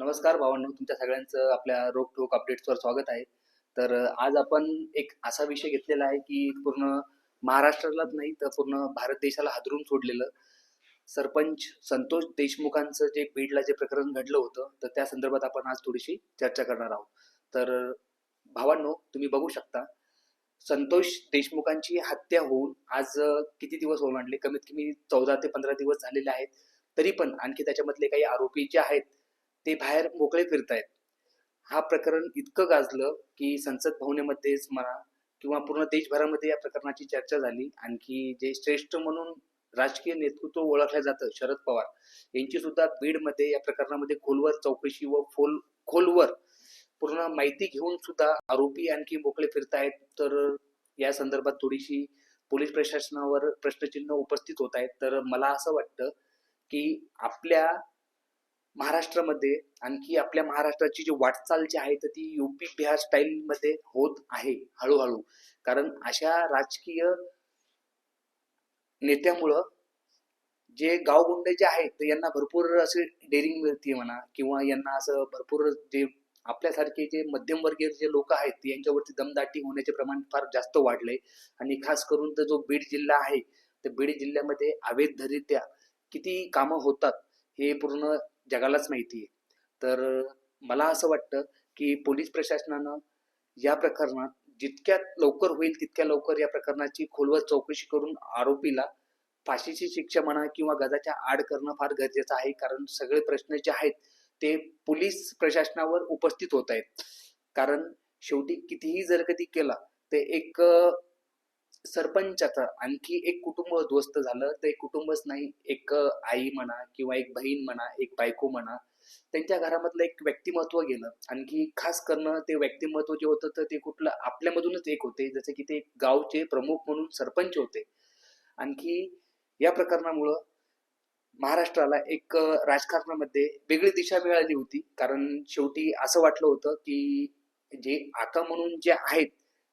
नमस्कार भावांनो तुमच्या सगळ्यांचं आपल्या रोकठोक अपडेट्सवर स्वागत आहे. तर आज आपण एक असा विषय घेतलेला आहे की पूर्ण महाराष्ट्रालाच नाही तर पूर्ण भारत देशाला हादरून सोडलेलं. सरपंच संतोष देशमुखांचं जे बीडला जे प्रकरण घडलं होतं तर त्या संदर्भात आपण आज थोडीशी चर्चा करणार आहोत. तर भावांनो तुम्ही बघू शकता संतोष देशमुखांची हत्या होऊन आज किती दिवस ओलांडले कमीत कमी चौदा ते पंधरा दिवस झालेले आहेत. तरी पण आणखी त्याच्यामधले काही आरोपी जे आहेत ते बाहेर मोकळे फिरतायत. हा प्रकरण इतकं गाजलं की संसद भवनेमध्येच म्हणा किंवा पूर्ण देशभरामध्ये या प्रकरणाची चर्चा झाली. आणखी जे श्रेष्ठ म्हणून राजकीय नेतृत्व ओळखलं जातं शरद पवार यांची सुद्धा बीडमध्ये या प्रकरणामध्ये खोलवर चौकशी व खोल खोलवर पूर्ण माहिती घेऊन सुद्धा आरोपी आणखी मोकळे फिरतायत. तर या संदर्भात थोडीशी पोलीस प्रशासनावर प्रश्नचिन्ह उपस्थित होत आहेत तर मला असं वाटतं की आपल्या महाराष्ट्रामध्ये आणखी आपल्या महाराष्ट्राची जी वाटचाल जी आहे तर ती युपी बिहार स्टाईलमध्ये होत आहे हळूहळू. कारण अशा राजकीय नेत्यामुळं जे गावगुंडे जे आहेत तर यांना भरपूर असे डेअरिंग मिळते म्हणा किंवा यांना असं भरपूर जे आपल्यासारखे जे मध्यमवर्गीय जे लोक आहेत यांच्यावरती दमदाटी होण्याचे प्रमाण फार जास्त वाढले आणि खास करून तर जो बीड जिल्हा आहे तर बीड जिल्ह्यामध्ये अवैधरित्या किती कामं होतात हे पूर्ण जगालाच माहिती आहे. तर मला असं वाटतं की पोलीस प्रशासनानं या प्रकरणात जितक्या लवकर होईल तितक्या लवकर या प्रकरणाची खोलवर चौकशी करून आरोपीला फाशीची शिक्षा म्हणा किंवा गजाच्या आड करणं फार गरजेचं आहे. कारण सगळे प्रश्न जे आहेत ते पोलीस प्रशासनावर उपस्थित होत आहेत. कारण शेवटी कितीही जर कधी केला ते एक सरपंचाचं आणखी एक कुटुंब उद्ध्वस्त झालं. तर एक कुटुंबच नाही एक आई म्हणा किंवा एक बहीण म्हणा एक बायको म्हणा त्यांच्या घरामधलं एक व्यक्तिमत्व गेलं. आणखी खास करणं ते व्यक्तिमत्व जे होतं तर ते कुठलं आपल्यामधूनच एक होते. जसे की ते गावचे प्रमुख म्हणून सरपंच होते. आणखी या प्रकरणामुळं महाराष्ट्राला एक राजकारणामध्ये वेगळी दिशा मिळाली होती. कारण शेवटी असं वाटलं होतं की जे आता म्हणून जे आहेत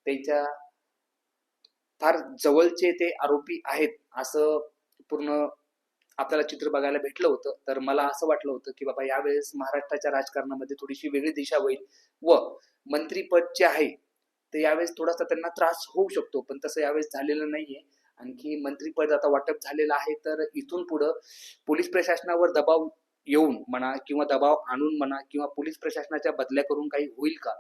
त्यांच्या फार जवळचे ते आरोपी आहेत असं पूर्ण आपल्याला चित्र बघायला भेटलं होतं. तर मला असं वाटलं होतं की बाबा यावेळेस महाराष्ट्राच्या राजकारणामध्ये थोडीशी वेगळी दिशा होईल व मंत्रीपद जे आहे ते यावेळेस थोडासा त्यांना त्रास होऊ शकतो. पण तसं यावेळेस झालेलं नाहीये. आणखी मंत्रीपद आता वाटप झालेलं आहे तर इथून पुढं पोलीस प्रशासनावर दबाव येऊन म्हणा किंवा दबाव आणून म्हणा किंवा पोलीस प्रशासनाच्या बदल्या करून काही होईल का?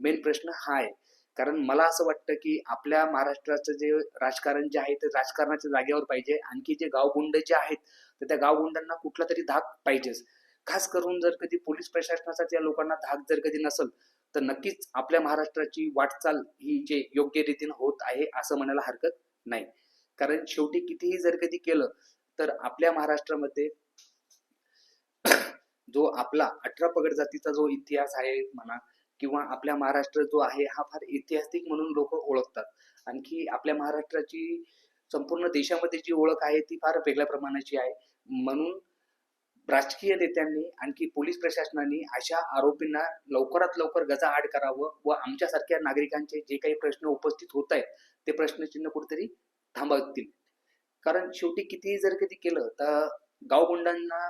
मेन प्रश्न हा आहे. कारण मला असं वाटतं की आपल्या महाराष्ट्राचं जे राजकारण जे आहे ते राजकारणाच्या जागेवर पाहिजे. आणखी जे गावगुंड जे आहेत तर त्या गावगुंडांना कुठला तरी धाक पाहिजेच. खास करून जर कधी पोलीस प्रशासनाचा त्या लोकांना धाक जर कधी नसेल तर नक्कीच आपल्या महाराष्ट्राची वाटचाल ही जे योग्य रीतीने होत आहे असं म्हणायला हरकत नाही. कारण शेवटी कितीही जर कधी केलं तर आपल्या महाराष्ट्रामध्ये जो आपला अठरा पगड जातीचा जो इतिहास आहे म्हणा किंवा आपल्या महाराष्ट्र जो आहे हा फार ऐतिहासिक म्हणून लोक ओळखतात. आणखी आपल्या महाराष्ट्राची संपूर्ण देशामध्ये जी ओळख आहे ती फार वेगळ्या प्रमाणाची आहे. म्हणून राजकीय नेत्यांनी आणखी पोलीस प्रशासनाने अशा आरोपींना लवकरात लवकर गजा आड करावं व आमच्यासारख्या नागरिकांचे जे काही प्रश्न उपस्थित होत आहेत ते प्रश्नचिन्ह कुठेतरी थांबवतील. कारण शेवटी कितीही जर कधी केलं तर गावगुंडांना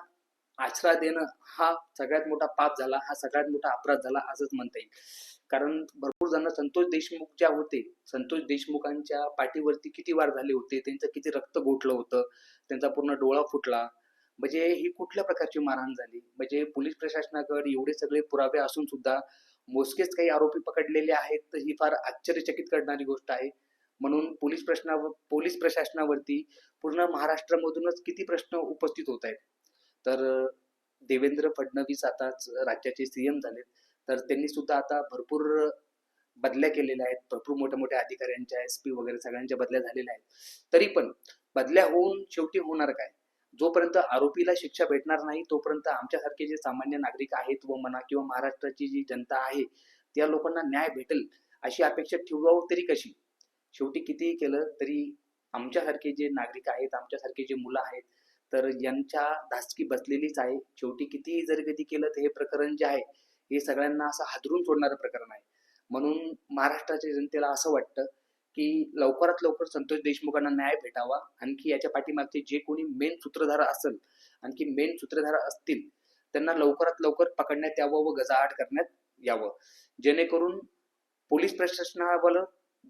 आश्रय देणं हा सगळ्यात मोठा पाप झाला हा सगळ्यात मोठा अपराध झाला असंच म्हणता येईल. कारण भरपूर जण संतोष देशमुख ज्या होते संतोष देशमुखांच्या पाठीवरती किती वार झाले होते त्यांचं किती रक्त गोठलं होतं त्यांचा पूर्ण डोळा फुटला. म्हणजे ही कुठल्या प्रकारची मारहाण झाली? म्हणजे पोलीस प्रशासनाकडे एवढे सगळे पुरावे असून सुद्धा मोजकेच काही आरोपी पकडलेले आहेत तर ही फार आश्चर्यचकित करणारी गोष्ट आहे. म्हणून पोलीस प्रश्नावर पोलीस प्रशासनावरती पूर्ण महाराष्ट्रामधूनच किती प्रश्न उपस्थित होत आहेत? तर देवेंद्र फडणवीस आताच राज्याचे सीएम झालेत. तर त्यांनी सुद्धा आता भरपूर बदल्या केलेल्या आहेत. भरपूर मोठ्या मोठ्या अधिकाऱ्यांच्या एस पी वगैरे सगळ्यांच्या बदल्या झालेल्या आहेत. तरी पण बदल्या होऊन शेवटी होणार काय? जोपर्यंत आरोपीला शिक्षा भेटणार नाही तोपर्यंत आमच्यासारखे जे सामान्य नागरिक आहेत व म्हणा किंवा महाराष्ट्राची जी जनता आहे त्या लोकांना न्याय भेटेल अशी अपेक्षा ठेवावं तरी कशी? शेवटी कितीही केलं तरी आमच्यासारखे जे नागरिक आहेत आमच्यासारखे जे मुलं आहेत तर यांच्या धासकी बसलेलीच आहे. शेवटी कितीही जर कधी केलं तर हे प्रकरण जे आहे हे सगळ्यांना असं हादरून सोडणारं प्रकरण आहे. म्हणून महाराष्ट्राच्या जनतेला असं वाटतं की लवकरात लवकर संतोष देशमुखांना न्याय भेटावा. आणखी याच्या पाठीमागचे जे कोणी मेन सूत्रधार असेल आणखी मेन सूत्रधार असतील त्यांना लवकरात लवकर पकडण्यात यावं व गजाआट करण्यात यावं. जेणेकरून पोलीस प्रशासनावर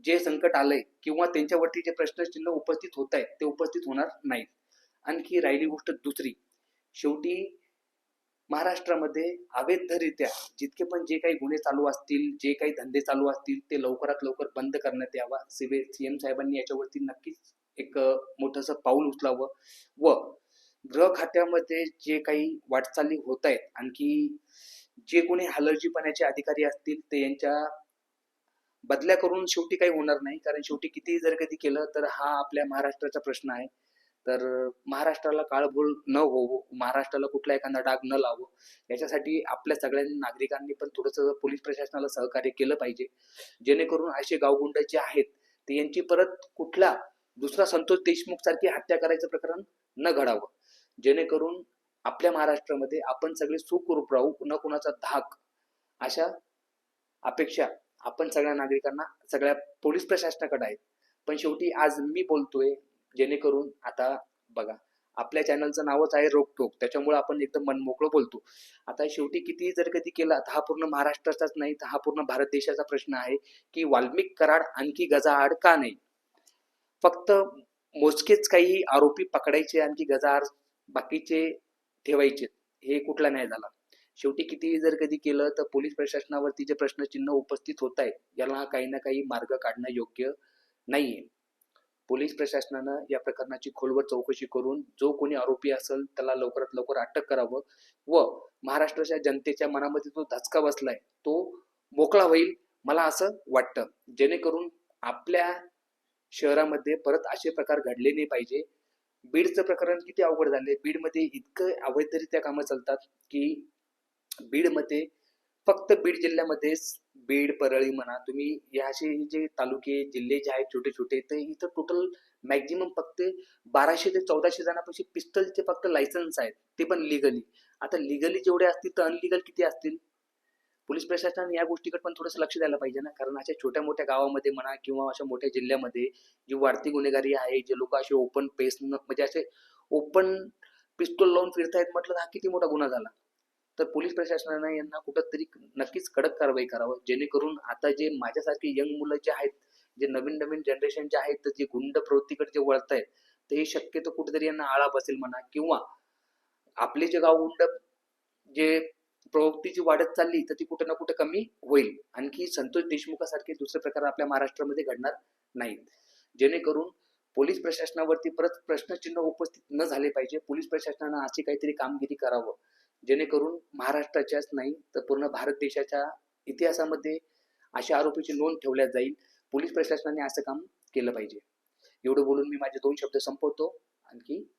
जे संकट आलंय किंवा त्यांच्यावरती जे प्रश्नचिन्ह उपस्थित होत आहेत ते उपस्थित होणार नाहीत. आणखी राहिली गोष्ट दुसरी. शेवटी महाराष्ट्रामध्ये अवैधरित्या जितके पण जे काही गुन्हे चालू असतील जे काही धंदे चालू असतील ते लवकरात लवकर बंद करण्यात यावा. सिव्हिल सीएम साहेबांनी याच्यावरती नक्कीच एक मोठस मोठंसं पाऊल उचलावं. व गृह खात्यामध्ये जे काही वाटचाली होत आहेत आणखी जे कोणी हलर्जीपणाचे अधिकारी असतील ते यांच्या बदल्या करून शेवटी काही होणार नाही. कारण शेवटी कितीही जर कधी केलं तर हा आपल्या महाराष्ट्राचा प्रश्न आहे. तर महाराष्ट्राला काळभोळ न होवो महाराष्ट्राला कुठला एखादा डाग न लावो याच्यासाठी आपल्या सगळ्या नागरिकांनी पण थोडंसं पोलीस प्रशासनाला सहकार्य केलं पाहिजे. जेणेकरून असे गावगुंड जे आहेत ते यांची परत कुठला दुसरा संतोष देशमुख सारखी हत्या करायचं प्रकरण न घडावं. जेणेकरून आपल्या महाराष्ट्रामध्ये आपण सगळे सुखरूप राहू न कुणाचा धाक अशा अपेक्षा आपण सगळ्या नागरिकांना सगळ्या पोलीस प्रशासनाकडे आहेत. पण शेवटी आज मी बोलतोय जेणेकरून आता बघा आपल्या चॅनलचं नावच आहे रोकटोक त्याच्यामुळे आपण एकदम मनमोकळं बोलतो. आता शेवटी किती जर कधी केला तर हा पूर्ण महाराष्ट्राचाच नाही तर हा पूर्ण भारत देशाचा प्रश्न आहे की वाल्मिक कराड आणखी गजाआड का नाही? फक्त मोजकेच काही आरोपी पकडायचे आणखी गजाआड बाकीचे ठेवायचे हे कुठला नाही झाला? शेवटी कितीही जर कधी केलं तर पोलीस प्रशासनावरती जे प्रश्नचिन्ह उपस्थित होत आहेत याला काही ना काही मार्ग काढणं योग्य नाहीये. पोलीस प्रशासनानं या प्रकरणाची खोलवर चौकशी करून जो कोणी आरोपी असेल त्याला लवकरात लवकर अटक करावं व महाराष्ट्राच्या जनतेच्या मनामध्ये जो धचका बसलाय तो मोकळा होईल मला असं वाटतं. जेणेकरून आपल्या शहरामध्ये परत असे प्रकार घडले नाही पाहिजे. बीडचं प्रकरण किती अवघड झाले बीडमध्ये इतकं अवैधरित्या कामं चालतात की बीडमध्ये फक्त बीड जिल्ह्यामध्येच बीड परळी म्हणा तुम्ही या असे जे तालुके जिल्हे जे आहेत छोटे छोटे तर इथं टोटल मॅक्झिमम फक्त बाराशे ते चौदाशे जणांपाशी पिस्टलचे फक्त लायसन्स आहेत. ते पण लिगली आता लिगली जेवढे असतील तर अनलिगल किती असतील? पोलीस प्रशासनाने या गोष्टीकडे पण थोडंसं लक्ष द्यायला पाहिजे ना कारण अशा छोट्या मोठ्या गावामध्ये म्हणा किंवा अशा मोठ्या जिल्ह्यामध्ये जी वाढती गुन्हेगारी आहे जे लोक असे ओपन पेस म्हणजे असे ओपन पिस्तूल लावून फिरतायत म्हटलं तर हा किती मोठा गुन्हा झाला. तर पोलीस प्रशासनानं यांना कुठंतरी नक्कीच कडक कारवाई करावं. जेणेकरून आता जे माझ्यासारखे यंग मुलं जे आहेत जे नवीन नवीन जनरेशन जे आहेत जे गुंड प्रवृत्तीकडे जे वळत आहेत हे शक्यतो कुठेतरी यांना आळा बसेल म्हणा किंवा आपले जे गाव गुंड जे प्रवृत्ती जी वाढत चालली तर ती कुठे ना कुठे कमी होईल. आणखी संतोष देशमुखासारखे दुसरे प्रकार आपल्या महाराष्ट्रामध्ये घडणार नाहीत. जेणेकरून पोलीस प्रशासनावरती परत प्रश्नचिन्ह उपस्थित न झाले पाहिजे. पोलीस प्रशासनानं अशी काहीतरी कामगिरी करावं. जेणेकरून महाराष्ट्राच्याच नाही तर पूर्ण भारत देशाच्या इतिहासामध्ये अशा आरोपीची नोंद ठेवल्या जाईल. पोलीस प्रशासनाने असं काम केलं पाहिजे. एवढं बोलून मी माझे दोन शब्द संपवतो. आणखी